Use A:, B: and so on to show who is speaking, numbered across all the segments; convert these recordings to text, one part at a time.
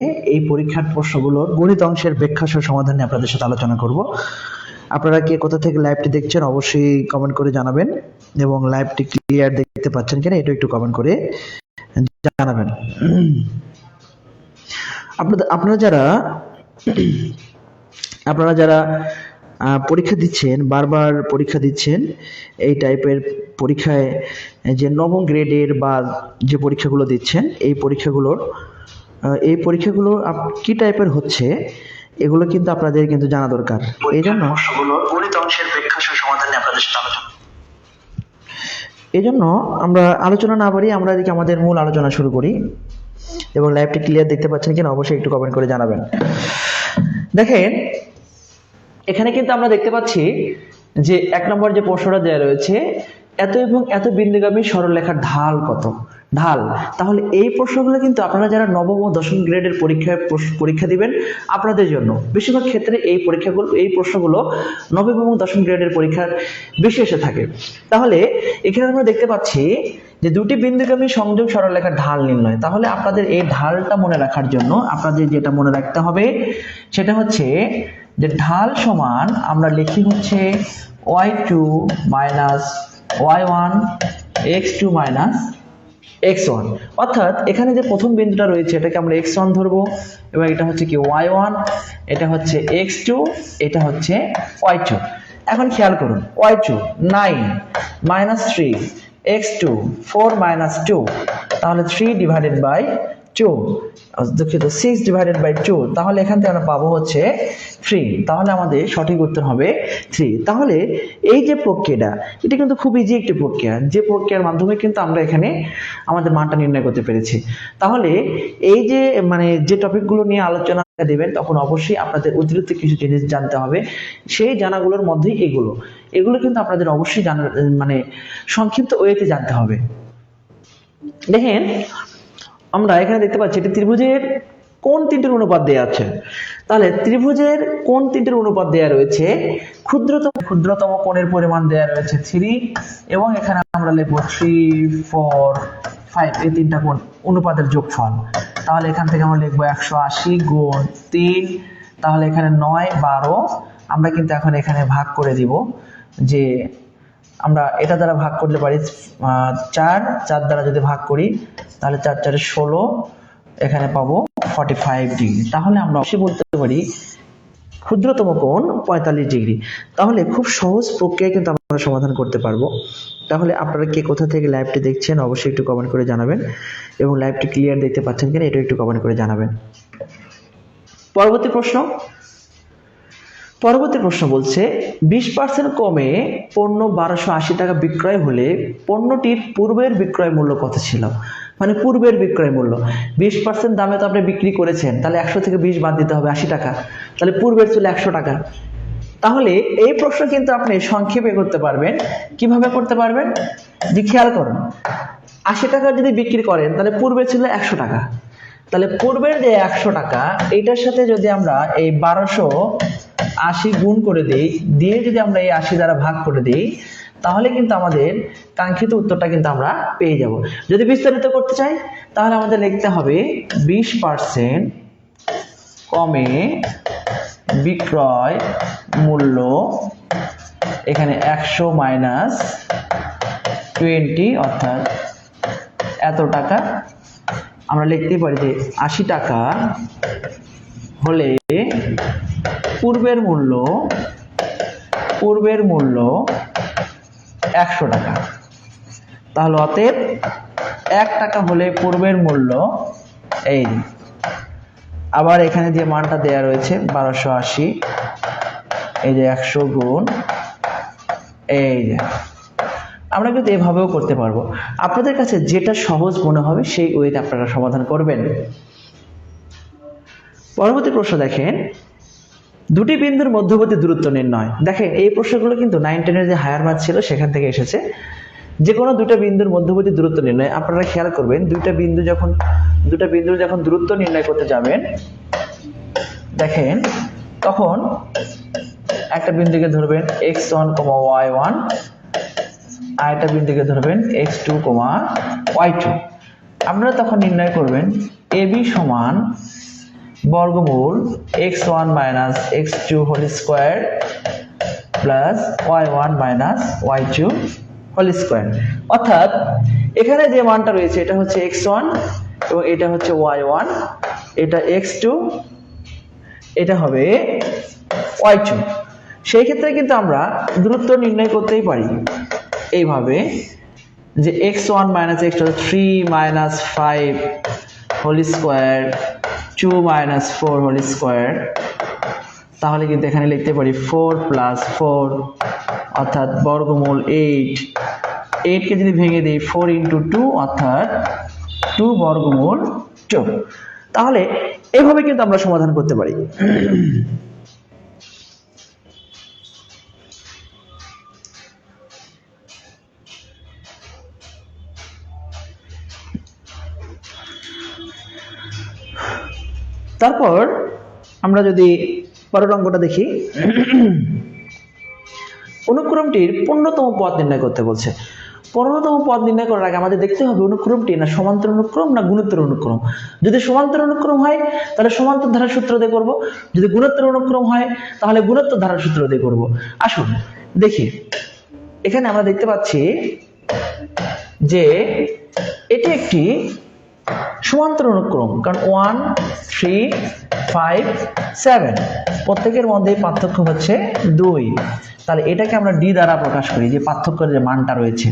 A: এই পরীক্ষার প্রশ্নগুলোর গণিত অংশের ব্যাখ্যা সহ সমাধান নিয়ে আপনাদের সাথে আলোচনা করব। আপনারা কে কোথা থেকে লাইভটি দেখছেন অবশ্যই কমেন্ট করে জানাবেন এবং লাইভটি ক্লিয়ার দেখতে পাচ্ছেন কিনা এটা একটু কমেন্ট করে জানাবেন। আপনাদের, আপনারা যারা আপনারা যারা পরীক্ষা দিচ্ছেন, বারবার পরীক্ষা দিচ্ছেন, এই টাইপের পরীক্ষায় যে নবম গ্রেডের বা যে পরীক্ষাগুলো দিচ্ছেন, এই পরীক্ষাগুলোর এই পরীক্ষাগুলো কি টাইপের হচ্ছে এগুলো কিন্তু আপনাদের কিন্তু জানা দরকার। এই জন্য গণিত অংশের ব্যাখ্যা সহ আপনাদের সাথে আলোচনা এই জন্য আমরা আলোচনা না বাড়িয়ে আমরা এদিকে আমাদের মূল আলোচনা শুরু করি। এবং লাইভটি ক্লিয়ার দেখতে পাচ্ছেন কিনা অবশ্যই একটু কমেন্ট করে জানাবেন। দেখেন এখানে কিন্তু আমরা দেখতে পাচ্ছি যে এক নম্বর যে প্রশ্নটা দেওয়া রয়েছে এত এবং এত বিন্দুগামী সরলরেখার ঢাল কত? ঢাল। তাহলে এই প্রশ্নগুলো কিন্তু আপনারা যারা নবম ও দশম গ্রেডের পরীক্ষায় পরীক্ষা দিবেন, আপনাদের জন্য। বেশিরভাগ ক্ষেত্রে এই পরীক্ষাগুলো, এই প্রশ্নগুলো নবম এবং দশম গ্রেডের পরীক্ষার বেশি এসে থাকে। তাহলে এখানে আমরা দেখতে পাচ্ছি যে দুটি বিন্দুগামী সংযোগ সরল সরলরেখার ঢাল নির্ণয়। তাহলে আপনাদের এই ঢালটা মনে রাখার জন্য আপনাদের যেটা মনে রাখতে হবে, সেটা হচ্ছে যে ঢাল সমান আমরা লিখি হচ্ছে Y two minus Y one X two minus X one অর্থাৎ এখানে যে প্রথম বিন্দুটা রয়েছে, এটাকে আমরা এক্স ওয়ান ধরবো, এবং এটা হচ্ছে কি ওয়াই ওয়ান এটা হচ্ছে এক্স টু এটা হচ্ছে ওয়াই টু এখন খেয়াল করুন Y two nine minus three X two four minus two তাহলে থ্রি ডিভাইডেড বাই টু দুঃখিত সিক্স ডিভাইডেড বাই টু তাহলে এখান থেকে আমরা পাবো হচ্ছে থ্রি তাহলে আমাদের সঠিক উত্তর হবে থ্রি তাহলে এই যে প্রক্রিয়াটা, এটা কিন্তু খুব ইজি একটি প্রক্রিয়া, যে প্রক্রিয়ার মাধ্যমে কিন্তু আমরা এখানে আমাদের মানটা নির্ণয় করতে পেরেছি। তাহলে এই যে মানে যে টপিকগুলো নিয়ে আলোচনা দেবেন, তখন অবশ্যই আপনাদের অতিরিক্ত কিছু জিনিস জানতে হবে, সেই জানাগুলোর মধ্যেই এগুলো এগুলো কিন্তু আপনাদের অবশ্যই জানা মানে সংক্ষিপ্ত ওয়েতে জানতে হবে। দেখেন আমরা এখানে দেখতে পাচ্ছি এটি ত্রিভুজের কোন তিনটির অনুপাত দেওয়া আছে? তাহলে ত্রিভুজের কোন তিনটির অনুপাত দেয়া রয়েছে? ক্ষুদ্রতম ক্ষুদ্রতম কোণের পরিমাণ দেওয়া রয়েছে থ্রি, এবং এখানে আমরা লিখব থ্রি, ফোর, ফাইভ, এই তিনটা কোণ অনুপাতের যোগফল। তাহলে এখান থেকে আমরা লিখব একশো আশি গুণ তিন, তাহলে এখানে নয়, বারো। আমরা কিন্তু এখন এখানে ভাগ করে দিব যে আমরা এটা দ্বারা ভাগ করতে পারি চার চার দ্বারা যদি ভাগ করি, তাহলে চার, চারে ষোলো, এখানে পাবো ফর্টি ফাইভ ডিগ্রি তাহলে আমরা অবশ্যই বলতে পারি, ক্ষুদ্রতম কোণ পঁয়তাল্লিশ ডিগ্রি তাহলে খুব সহজ প্রক্রিয়ায় কিন্তু আমরা সমাধান করতে পারব। তাহলে আপনারা কে কোথা থেকে লাইভটি দেখছেন, অবশ্যই একটু কমেন্ট করে জানাবেন। এবং লাইভটি ক্লিয়ার দেখতে পাচ্ছেন কিনা এটা একটু কমেন্ট করে জানাবেন। পরবর্তী প্রশ্ন। পরবর্তী প্রশ্ন বলছে, বিশ পার্সেন্ট কমে পণ্য বারোশো আশি টাকা বিক্রয় হলে পণ্যটির পূর্বের বিক্রয় মূল্য কত ছিল? মানে পূর্বের বিক্রয় মূল্য। বিশ পার্সেন্ট দামে তো আপনি বিক্রি করেছেন, তাহলে একশো থেকে বিশ বাদ দিতে হবে আশি টাকা। তাহলে পূর্বের ছিল একশো টাকা। তাহলে এই প্রশ্ন কিন্তু আপনি সংক্ষেপে করতে পারবেন। কীভাবে করতে পারবেন? যে খেয়াল করুন, আশি টাকা যদি বিক্রি করেন, তাহলে পূর্বে ছিল একশো টাকা। তাহলে পূর্বের যে একশো টাকা এইটার সাথে যদি আমরা এই বারোশো আশি গুণ করে দিই, দিয়ে যদি আমরা এই আশি দ্বারা ভাগ করে দিই, তাহলে কিন্তু আমাদের কাঙ্ক্ষিত উত্তরটা কিন্তু আমরা পেয়ে যাব। যদি বিস্তারিত করতে চাই, তাহলে আমাদের লিখতে হবে বিশ পার্সেন্ট কমে বিক্রয় মূল্য এখানে একশো মাইনাস টোয়েন্টি, অর্থাৎ এত টাকা। আমরা লিখতে পারি যে আশি টাকা হলে পূর্বের মূল্য পূর্বের মূল্য একশো টাকা। তাহলে অতএব এক টাকা হলে পূর্বের মূল্য এই আবার এখানে যে মানটা দেয়া রয়েছে, বারোশো আশি, এই যে একশো গুণ, এই যে। আমরা কিন্তু এভাবেও করতে পারব। আপনাদের কাছে যেটা সহজ মনে হবে, সেই ওয়েতে আপনারা সমাধান করবেন। পরবর্তী প্রশ্ন দেখেন দুটি বিন্দুর মধ্যবর্তী দূরত্ব নির্ণয়। দেখেন, এই প্রশ্নগুলো কিন্তু নাইন টেনের যে হায়ার ম্যাথ ছিল, সেখান থেকে এসেছে। যে কোনো দুটো বিন্দুর মধ্যবর্তী দূরত্ব নির্ণয়, আপনারা খেয়াল করবেন, দুইটা বিন্দু যখন দুটা বিন্দু যখন দূরত্ব নির্ণয় করতে যাবেন, দেখেন, তখন একটা বিন্দুকে ধরবেন এক্স ওয়ান কমা ওয়াই ওয়ান আর একটা বিন্দুকে ধরবেন এক্স টু কমা ওয়াই টু আপনারা তখন নির্ণয় করবেন এ বি সমান বর্গমূল X one minus X two whole square plus Y one minus Y two whole square অর্থাৎ এখানে যে মানটা রয়েছে, এটা হচ্ছে এক্স ওয়ান এবং এটা হচ্ছে ওয়াই ওয়ান এটা এক্স টু এটা হবে ওয়াই টু সেই ক্ষেত্রে কিন্তু আমরা দূরত্ব নির্ণয় করতেই পারি এইভাবে যে X one minus X three minus five whole square two minus four whole square তাহলে কিন্তু এখানে লিখতে পারি ফোর প্লাস ফোর অর্থাৎ বর্গমূল এইট এইটকে যদি ভেঙে দিই ফোর ইন্টু টু অর্থাৎ টু বর্গমূল টু তাহলে এভাবে কিন্তু আমরা সমাধান করতে পারি। তারপর আমরা যদি পরের অঙ্কটা দেখি, অনুক্রমটির পূর্ণতম পদ নির্ণয় করতে বলছে। পূর্ণতম পদ নির্ণয় করার আগে আমাদের দেখতে হবে অনুক্রমটি না সমান্তর অনুক্রম না গুণোত্তর অনুক্রম। যদি সমান্তর অনুক্রম হয়, তাহলে সমান্তর ধারার সূত্র দিয়ে করব। যদি গুণোত্তর অনুক্রম হয়, তাহলে গুণোত্তর ধারার সূত্র দিয়ে করব। আসুন, দেখি। এখানে আমরা দেখতে পাচ্ছি যে এটি একটি সমান্তর অনুক্রম, কারণ ওয়ান থ্রি ফাইভ সেভেন প্রত্যেকের মধ্যে পার্থক্য হচ্ছে দুই। তাহলে এটাকে আমরা ডি দ্বারা প্রকাশ করি, যে পার্থক্যের যে মানটা রয়েছে।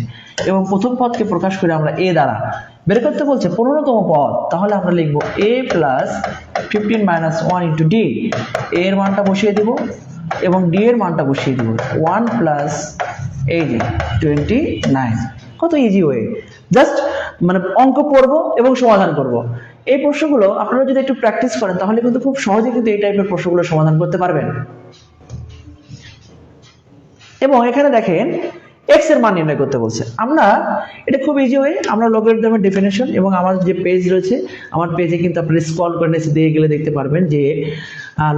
A: এবং প্রথম পদকে প্রকাশ করি আমরা এ দ্বারা। বের করতে বলছে পনেরোতম পদ, তাহলে আমরা লিখব A plus fifteen minus one into D এর মানটা বসিয়ে দিব এবং ডি এর মানটা বসিয়ে দিব। ওয়ান প্লাস এই টোয়েন্টি নাইন কত ইজি ওয়ে জাস্ট মানে অঙ্ক পড়ব এবং সমাধান করব। এই প্রশ্নগুলো আপনারা যদি একটু প্র্যাকটিস করেন, তাহলে কিন্তু খুব সহজে কিন্তু এই টাইপের প্রশ্নগুলো সমাধান করতে পারবেন। এবং এখানে দেখেন এক্সের মান নির্ণয় করতে বলছে। আমরা, এটা খুব ইজি ওয়ে আমরা লগারিদমের ডেফিনেশন এবং আমার যে পেজ রয়েছে, আমার পেজে কিন্তু আপনারা স্ক্রল করে নিচে দিয়ে গেলে দেখতে পারবেন যে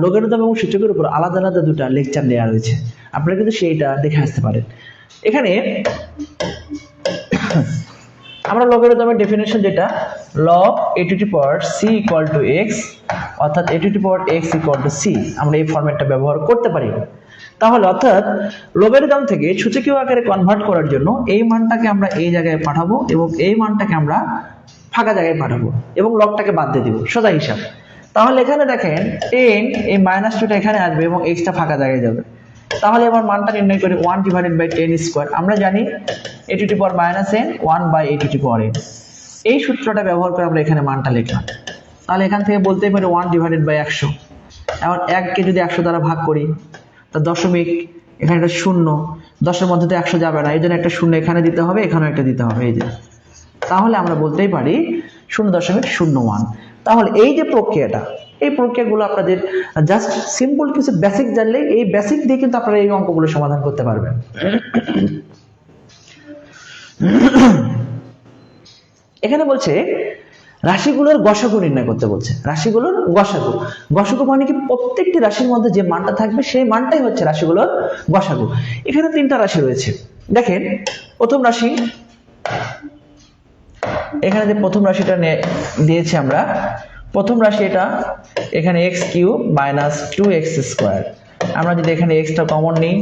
A: লগারিদম এবং সূচকের উপর আলাদা আলাদা দুটা লেকচার দেওয়া রয়েছে। আপনারা কিন্তু সেইটা দেখে আসতে পারেন। এখানে আমরা লগারিদমের ডেফিনেশন যেটা log a to the power c equal to x অর্থাৎ a to the power x equal to c আমরা এই ফরম্যাটটা ব্যবহার করতে পারি। তাহলে অর্থাৎ লগারিদম থেকে সূচকীয় আকারে কনভার্ট করার জন্য এই মানটাকে আমরা এই জায়গায় পাঠাবো এবং এই মানটাকে আমরা ফাঁকা জায়গায় পাঠাবো এবং লগটাকে বাদ দিয়ে দিব, সোজা হিসাব। তাহলে এখানে দেখেন টেন এই মাইনাস টুটা এখানে আসবে এবং এক্সটা ফাঁকা জায়গায় যাবে। তাহলে এবার মানটা নির্ণয় করি one divided by ten square আমরা জানি a to power minus n one by a to power n এই সূত্রটা ব্যবহার করে আমরা এখানে মানটা লিখলাম। তাহলে এখান থেকে বলতেই পারি ওয়ান ডিভাইডেড বাই একশো। এবার এককে যদি একশো দ্বারা ভাগ করি, তা দশমিক, এখানে একটা শূন্য, দশের মধ্যে তো একশো যাবে না, এই জন্য একটা শূন্য এখানে দিতে হবে, এখানেও একটা দিতে হবে, এই যে। তাহলে আমরা বলতেই পারি শূন্য দশমিক শূন্য ওয়ান তাহলে এই যে প্রক্রিয়াটা, এই প্রক্রিয়াগুলো আপনাদের জাস্ট সিম্পল কিছু বেসিক জানলে এই বেসিক দিয়ে কিন্তু আপনারা এই অঙ্কগুলো সমাধান করতে পারবেন। এখানে বলছে, রাশিগুলোর গসাগু নির্ণয় করতে বলছে। রাশিগুলোর গসাগু। গসাগু মানে কি প্রত্যেকটি রাশির মধ্যে যে মানটা থাকবে সেই মানটাই হচ্ছে রাশিগুলোর গসাগু। এখানে তিনটা রাশি রয়েছে। দেখেন, প্রথম রাশি এখানে যে প্রথম রাশিটা দিয়েছি আমরা, প্রথম রাশি এটা এখানে X Q minus two X square. আমরা যদি এখানে এক্সটা কমন নিই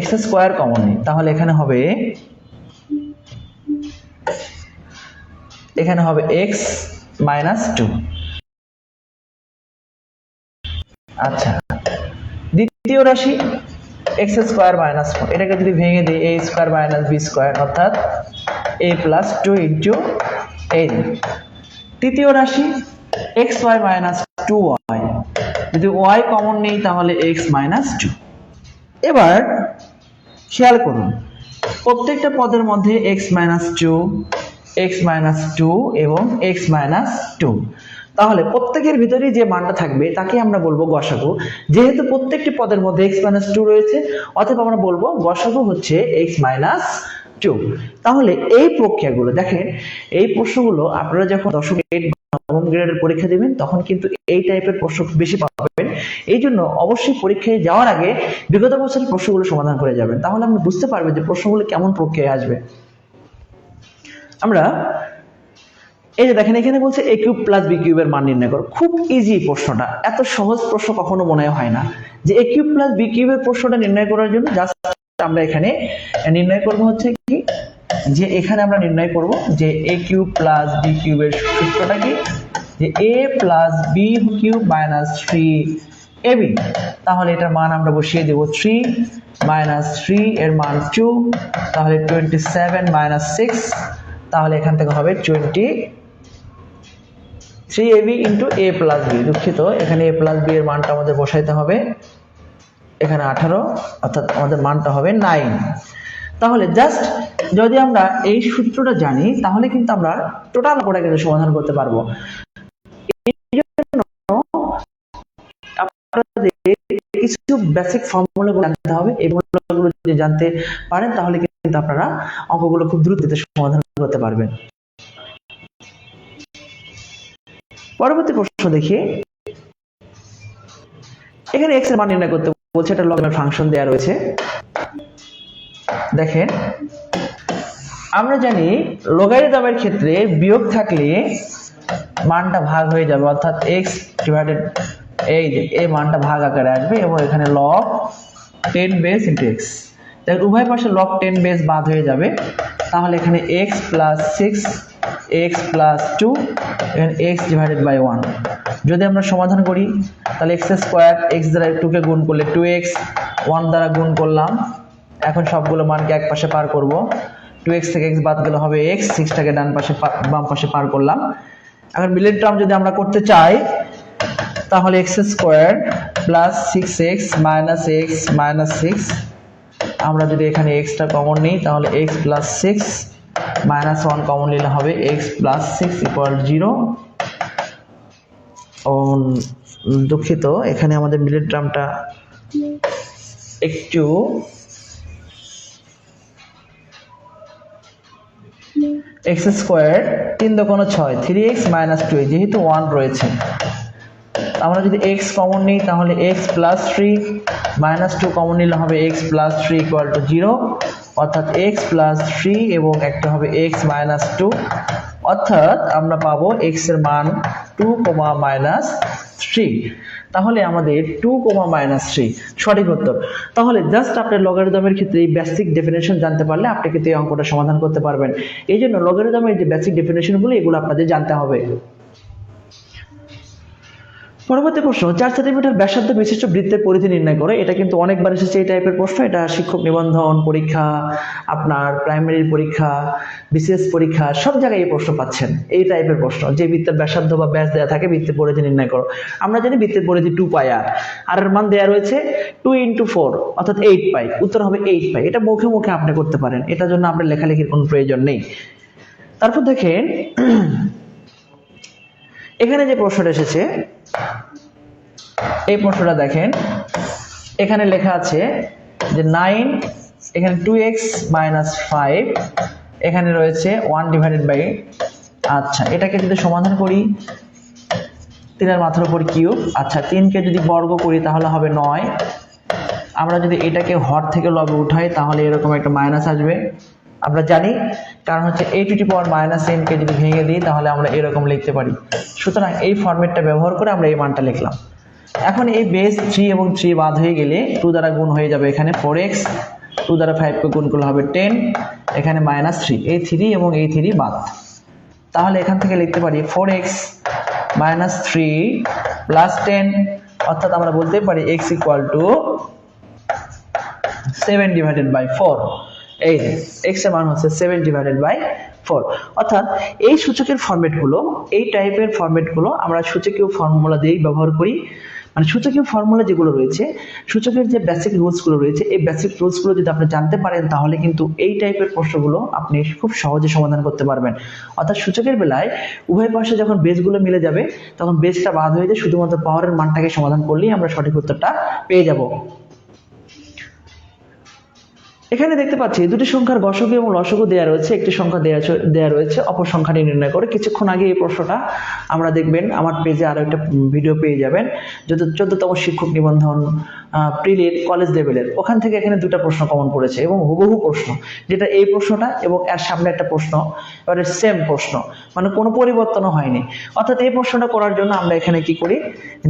A: এক্স স্কোয়ার কমন নিই, তাহলে এখানে হবে এখানে হবে এক্স মাইনাস টু। আচ্ছা দ্বিতীয় রাশি এক্স স্কোয়ার মাইনাস ফোর। এটাকে যদি ভেঙে দিই, a square minus b square, অর্থাৎ a plus two into a তৃতীয় রাশি, x y minus two y. যদি ওয়াই কমন নেই, তাহলে এক্স মাইনাস টু। এবার খেয়াল করুন, প্রত্যেকটা পদের মধ্যে x minus two, x minus two এবং এক্স মাইনাস টু। তাহলে প্রত্যেকের ভিতরে যে মানটা থাকবে, তাকে আমরা বলব গসাগু। যেহেতু প্রত্যেকটি পদের মধ্যে এক্স মাইনাস টু রয়েছে অথবা আমরা বলব গসাগু হচ্ছে এক্স মাইনাস টু তাহলে এই প্রক্রিয়াগুলো, দেখেন, এই প্রশ্নগুলো আপনারা যখন দশম নবম গ্রেডের পরীক্ষা দেবেন, তখন কিন্তু এই টাইপের প্রশ্ন বেশি পাবেন। এই জন্য অবশ্যই পরীক্ষায় যাওয়ার আগে বিগত বছরের প্রশ্নগুলো সমাধান করে যাবেন। তাহলে আপনি বুঝতে পারবেন যে প্রশ্নগুলো কেমন প্রক্রিয়ায় আসবে। আমরা এই যে দেখেন, এখানে বলছে এ কিউব প্লাস বি কিউবের মান নির্ণয় করো। খুব ইজি প্রশ্নটা। এত সহজ প্রশ্ন কখনো মনে হয় না। যে এ কিউব প্লাস বি কিউবের প্রশ্নটা নির্ণয় করার জন্য জাস্ট আমরা এখানে নির্ণয় করব হচ্ছে কি, যে এখানে আমরা নির্ণয় করব যে এ কিউব প্লাস বি কিউবের সূত্রটা কি? যে a plus b cube minus three a b তাহলে এটার মান আমরা বসিয়ে দেব থ্রি মাইনাস থ্রি এর মান টু তাহলে টোয়েন্টি সেভেন মাইনাস সিক্স তাহলে এখান থেকে হবে twenty three a into a plus b দুঃখিত। এখানে এ প্লাস বি এর মানটা আমাদের বসাইতে হবে। এখানে আঠারো, অর্থাৎ আমাদের মানটা হবে নাইন তাহলে জাস্ট যদি আমরা এই সূত্রটা জানি, তাহলে কিন্তু আমরা টোটাল করে কিন্তু সমাধান করতে পারব। কিছু বেসিক ফর্মুলাগুলো জানতে হবে। এই ফর্মুলাগুলো যদি জানতে পারেন, তাহলে কিন্তু আপনারা অঙ্কগুলো খুব দ্রুত সমাধান করতে পারবেন। পরবর্তী প্রশ্ন দেখি। এখানে এক্সের মান নির্ণয় করতে বলছে, এটা লগানোর ফাংশন দেওয়া রয়েছে। দেখেন, আমরা জানি লোগারিদমের ক্ষেত্রে বিয়োগ থাকলে মানটা ভাগ হয়ে যাবে, অর্থাৎ এক্স ডিভাইডেড এই যে, এই মানটা ভাগ আকারে আসবে এবং এখানে log ten base into x উভয় পাশে লগ টেন বেস বাদ হয়ে যাবে। তাহলে এখানে x plus six x plus two এখানে এক্স ডিভাইডেড বাই ওয়ান যদি আমরা সমাধান করি, তাহলে এক্স স্কোয়ার এক্স দ্বারা টুকে গুণ করলে টু এক্স ওয়ান দ্বারা গুণ করলাম। এখন সবগুলো মানকে এক পাশে পার করব। টু এক্স থেকে এক্স বাদ গেলে হবে এক্স সিক্সটাকে ডান পাশে বাম পাশে পার করলাম। এখন মিলের টার্ম যদি আমরা করতে চাই, তাহলে x square plus six x minus x minus six আমরা যদি এখানে এক্সটা কমন নিই, তাহলে x plus six minus one common নিলে হবে x plus six equal zero ও দুঃখিত, এখানে আমাদের মিলের টার্মটা একটু এক্স স্কোয়ার তিন দোকানো ছয় থ্রি এক্স মাইনাস টু যেহেতু ওয়ান রয়েছে। আমরা যদি এক্স কমন নিই, তাহলে x plus three minus two common নিলে হবে x plus three equal to zero অর্থাৎ এক্স প্লাস থ্রি এবং একটা হবে এক্স মাইনাস টু অর্থাৎ আমরা পাবো এক্সের মান টু কোমা মাইনাস থ্রি তাহলে আমাদের টু কোমা মাইনাস থ্রি সঠিক উত্তর। তাহলে জাস্ট আপনার লগারিদমের ক্ষেত্রে এই বেসিক ডেফিনেশন জানতে পারলে আপনি কিন্তু এই অঙ্কটা সমাধান করতে পারবেন। এই জন্য লগারিদমের যে বেসিক ডেফিনেশনগুলো এগুলো আপনাদের জানতে হবে। পরবর্তী প্রশ্ন, চার সেন্টিমিটার ব্যাসার্ধ বিশিষ্ট বৃত্তের পরিধি নির্ণয় করে, এটা কিন্তু অনেকবার এসেছে এই টাইপের প্রশ্ন, এটা শিক্ষক নিবন্ধন, পরীক্ষা, আপনার প্রাইমারি পরীক্ষা বিশেষ পরীক্ষা, সব জায়গায় এই প্রশ্ন পাচ্ছেন, এই টাইপের প্রশ্ন, যে বৃত্তের ব্যাসার্ধ বা ব্যাস দেওয়া থাকে, বৃত্তের পরিধি নির্ণয় করো। আমরা জানি বৃত্তের পরিধি টু পাই আর আর এর মান দেওয়া রয়েছে টু ইন্টু ফোর অর্থাৎ এইট পাই, উত্তর হবে এইট পাই, এটা মুখে মুখে আপনি করতে পারেন, এটার জন্য আপনার লেখালেখির কোনো প্রয়োজন নেই। তারপর দেখেন, এখানে যে প্রশ্নটা এসেছে এই প্রশ্নটা দেখেন। এখানে লেখা আছে যে নাইন, এখানে টু এক্স মাইনাস ফাইভ এখানে রয়েছে ওয়ান ডিভাইডেড বাই আচ্ছা এটাকে যদি সমাধান করি, তিনের মাথার উপর কিউব আচ্ছা তিনকে যদি বর্গ করি তাহলে হবে নয়। আমরা যদি এটাকে হর থেকে লবে উঠাই তাহলে এরকম একটা মাইনাস আসবে। আমরা জানি কারণ হচ্ছে এই to the power minus n k যদি ভেঙে দিই, তাহলে আমরা এরকম লিখতে পারি। সুতরাং এই ফর্মেটটা ব্যবহার করে আমরা এই মানটা লিখলাম। এখন এই বেস থ্রি এবং থ্রি বাদ হয়ে গেলে টু দ্বারা গুণ হয়ে যাবে এখানে ফোর এক্স টু দ্বারা ফাইভকে গুণ করলে হবে টেন এখানে মাইনাস থ্রি এই থ্রি এবং এই থ্রি বাদ। তাহলে এখান থেকে লিখতে পারি four x minus three plus ten অর্থাৎ আমরা বলতে পারি x equal to seven divided by four এই এক্সের মান হচ্ছে সেভেন ডিভাইডেড বাই ফোর অর্থাৎ এই সূচকের ফরম্যাটগুলো এই টাইপের ফরম্যাটগুলো আমরা সূচকীয় ফর্মুলা দিয়েই ব্যবহার করি। মানে সূচকীয় ফর্মুলা যেগুলো রয়েছে, সূচকের যে বেসিক রুলসগুলো রয়েছে, এই বেসিক রুলসগুলো যদি আপনি জানতে পারেন, তাহলে কিন্তু এই টাইপের প্রশ্নগুলো আপনি খুব সহজে সমাধান করতে পারবেন। অর্থাৎ সূচকের বেলায় উভয় পাশে যখন বেসগুলো মিলে যাবে, তখন বেসটা বাদ হয়ে যায়, শুধুমাত্র পাওয়ারের মানটাকে সমাধান করলেই আমরা সঠিক উত্তরটা পেয়ে যাব। এখানে দেখতে পাচ্ছি, দুটি সংখ্যার গসক এবং লসক দেওয়া রয়েছে, একটি সংখ্যা দেওয়া দেওয়া রয়েছে, অপর সংখ্যাটি নির্ণয় করে। কিছুক্ষণ আগে এই প্রশ্নটা আমরা দেখবেন, আমার পেজে আরও একটা ভিডিও পেয়ে যাবেন। যত, চোদ্দতম শিক্ষক নিবন্ধন প্রিলির কলেজ লেভেলের ওখান থেকে এখানে দুটো প্রশ্ন কমন পড়েছে এবং হুবহু প্রশ্ন, যেটা এই প্রশ্নটা এবং এর সামনে একটা প্রশ্ন, এবারে সেম প্রশ্ন মানে কোনো পরিবর্তনও হয়নি। অর্থাৎ এই প্রশ্নটা করার জন্য আমরা এখানে কি করি,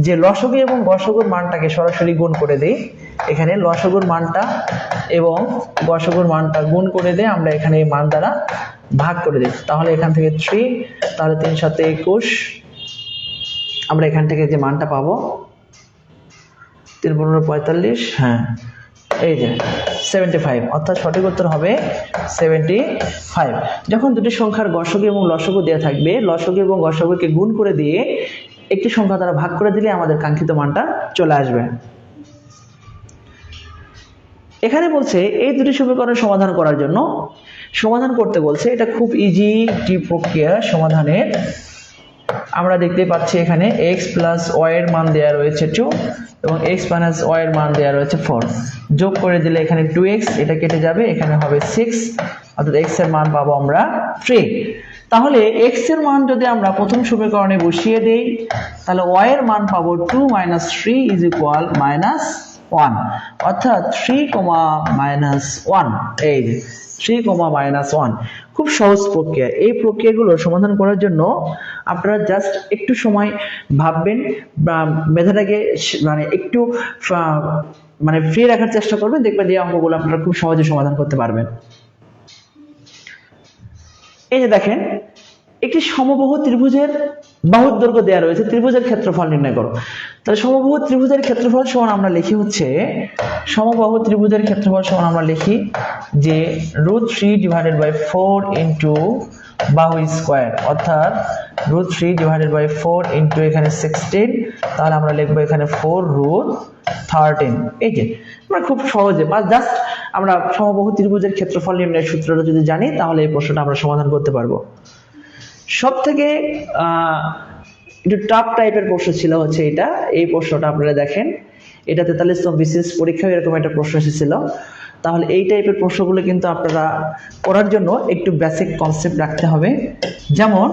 A: যে লসগু এবং গসগুর মানটাকে সরাসরি গুণ করে দিই। এখানে লসগুর মানটা এবং গসগুর মানটা গুণ করে দিয়ে আমরা এখানে এই মান দ্বারা ভাগ করে দিই। তাহলে এখান থেকে থ্রি তাহলে তিন সাথে একুশ, আমরা এখান থেকে যে মানটা পাবো তিন পনেরো পঁয়তাল্লিশ। হ্যাঁ। এই যে সেভেন্টি ফাইভ অর্থাৎ সঠিক উত্তর হবে সেভেন্টি ফাইভ যখন দুটি সংখ্যার গসগু এবং লসগু দেওয়া থাকবে লসগু এবং গসগুকে গুণ করে দিয়ে একটি সংখ্যা দ্বারা ভাগ করে দিলে আমাদের কাঙ্ক্ষিত মানটা চলে আসবে। এখানে বলছে এই দুটি সমীকরণের সমাধান করার জন্য সমাধান করতে বলছে এটা খুব ইজি একটি প্রক্রিয়া সমাধানের আমরা দেখতে পাচ্ছি এখানে এক্স প্লাস ওয়াই এর মান দেওয়া রয়েছে টু এবং এক্স মাইনাস ওয়াই এর মান দেওয়া রয়েছে ফোর যোগ করে দিলে এখানে টু এক্স এটা কেটে যাবে, এখানে হবে সিক্স অর্থাৎ এক্সের মান পাবো আমরা থ্রি তাহলে এক্সের মান যদি আমরা প্রথম সমীকরণে বসিয়ে দেই, তাহলে ওয়াই এর মান পাবো two minus three is equal minus one অর্থাৎ থ্রি কমা মাইনাস ওয়ান এই থ্রি কমা মাইনাস ওয়ান খুব সহজ প্রক্রিয়া। এই প্রক্রিয়াগুলো সমাধান করার জন্য আপনারা জাস্ট একটু সময় ভাববেন বা মেধাটাকে মানে একটু মানে ফ্রি রাখার চেষ্টা করবেন, দেখবেন যে অঙ্কগুলো আপনারা খুব সহজে সমাধান করতে পারবেন। এই যে দেখেন, একটি সমবাহু ত্রিভুজের বাহুর দৈর্ঘ্য দেওয়া রয়েছে, ত্রিভুজের ক্ষেত্রফল নির্ণয় করো। তাহলে সমবাহু ত্রিভুজের ক্ষেত্রফল সমান আমরা লিখি হচ্ছে, সমবাহু ত্রিভুজের ক্ষেত্রফল সমান আমরা লিখি যে root three divided by four into বাহু স্কোয়ার অর্থাৎ root three divided by four into এখানে সিক্সটিন তাহলে আমরা লিখব এখানে ফোর রুট থার্টিন এই যে, আমরা খুব সহজে, বা জাস্ট আমরা সমবাহু ত্রিভুজের ক্ষেত্রফল নির্ণয়ের সূত্রটা যদি জানি, তাহলে এই প্রশ্নটা আমরা সমাধান করতে পারব। সব থেকে একটু টাফ টাইপের প্রশ্ন ছিল হচ্ছে এটা। এই প্রশ্নটা আপনারা দেখেন। এটা তেতাল্লিশতম বিশেষ পরীক্ষায় এরকম একটা প্রশ্ন এসেছিল। তাহলে এই টাইপের প্রশ্নগুলো কিন্তু আপনারা করার জন্য একটু বেসিক কনসেপ্ট রাখতে হবে। যেমন,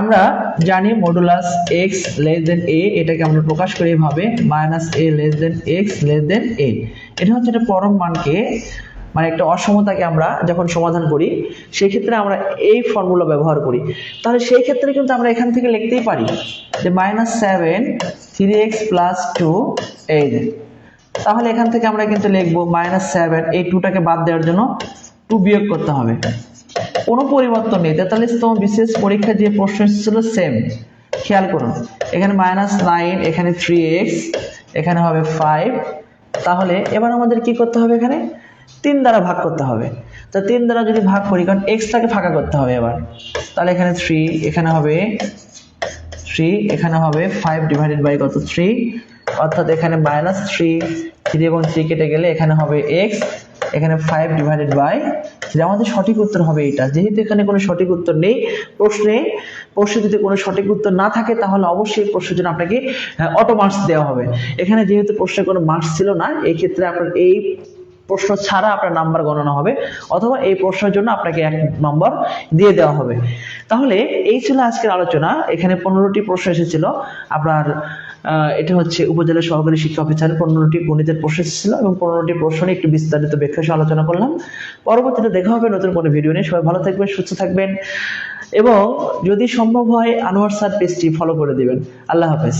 A: আমরা জানি modulus x less than a এটাকে আমরা প্রকাশ করি এভাবে minus a less than x less than a এটা হচ্ছে একটা পরম মানকে মানে একটা অসমতাকে আমরা যখন সমাধান করি সেই ক্ষেত্রে আমরা এই ফর্মুলা ব্যবহার করি। তাহলে সেই ক্ষেত্রে কিন্তু আমরা এখান থেকে লিখতেই পারি যে minus seven three x plus two এই তাহলে এখান থেকে আমরা কিন্তু লিখব মাইনাস সেভেন এই টুটাকে বাদ দেওয়ার জন্য টু বিয়োগ করতে হবে। কোনো পরিবর্তন নেই। তেতাল্লিশতম বিশেষ পরীক্ষা যে প্রশ্ন এসেছিল সেম খেয়াল করুন, এখানে মাইনাস নাইন এখানে থ্রি এক্স এখানে হবে ফাইভ তাহলে এবার আমাদের কি করতে হবে এখানে? তিন দ্বারা ভাগ করতে হবে। তো তিন দ্বারা যদি ভাগ করি, কারণ এক্সটাকে ফাঁকা করতে হবে এবার। তাহলে এখানে থ্রি এখানে হবে থ্রি এখানে হবে ফাইভ ডিভাইডেড বাই কত? থ্রি অর্থাৎ এখানে মাইনাস থ্রি থ্রি এবং থ্রি কেটে গেলে এখানে হবে এক্স এখানে ফাইভ ডিভাইডেড বাই থ্রি আমাদের সঠিক উত্তর হবে এটা। যেহেতু এখানে কোনো সঠিক উত্তর নেই, প্রশ্নে প্রশ্নে যদি কোনো সঠিক উত্তর না থাকে, তাহলে অবশ্যই প্রশ্নের জন্য আপনাকে অটো মার্কস দেওয়া হবে। এখানে যেহেতু প্রশ্নে কোনো মার্কস ছিল না এই ক্ষেত্রে আপনার এই প্রশ্ন ছাড়া আপনার নাম্বার গণনা হবে অথবা এই প্রশ্নের জন্য আপনাকে এক নম্বর দিয়ে দেওয়া হবে। তাহলে এই ছিল আজকের আলোচনা। এখানে পনেরোটি প্রশ্ন এসেছিল। আপনার এটা হচ্ছে উপজেলা সহকারী শিক্ষা অফিসার, পনেরোটি গণিতের প্রশ্ন এসেছিল এবং পনেরোটি প্রশ্ন একটু বিস্তারিত ব্যাখ্যা আলোচনা করলাম। পরবর্তীতে দেখা হবে নতুন কোনো ভিডিও নিয়ে। সবাই ভালো থাকবেন, সুস্থ থাকবেন এবং যদি সম্ভব হয়, আনোয়ার স্যার পেজটি ফলো করে দিবেন। আল্লাহ হাফেজ।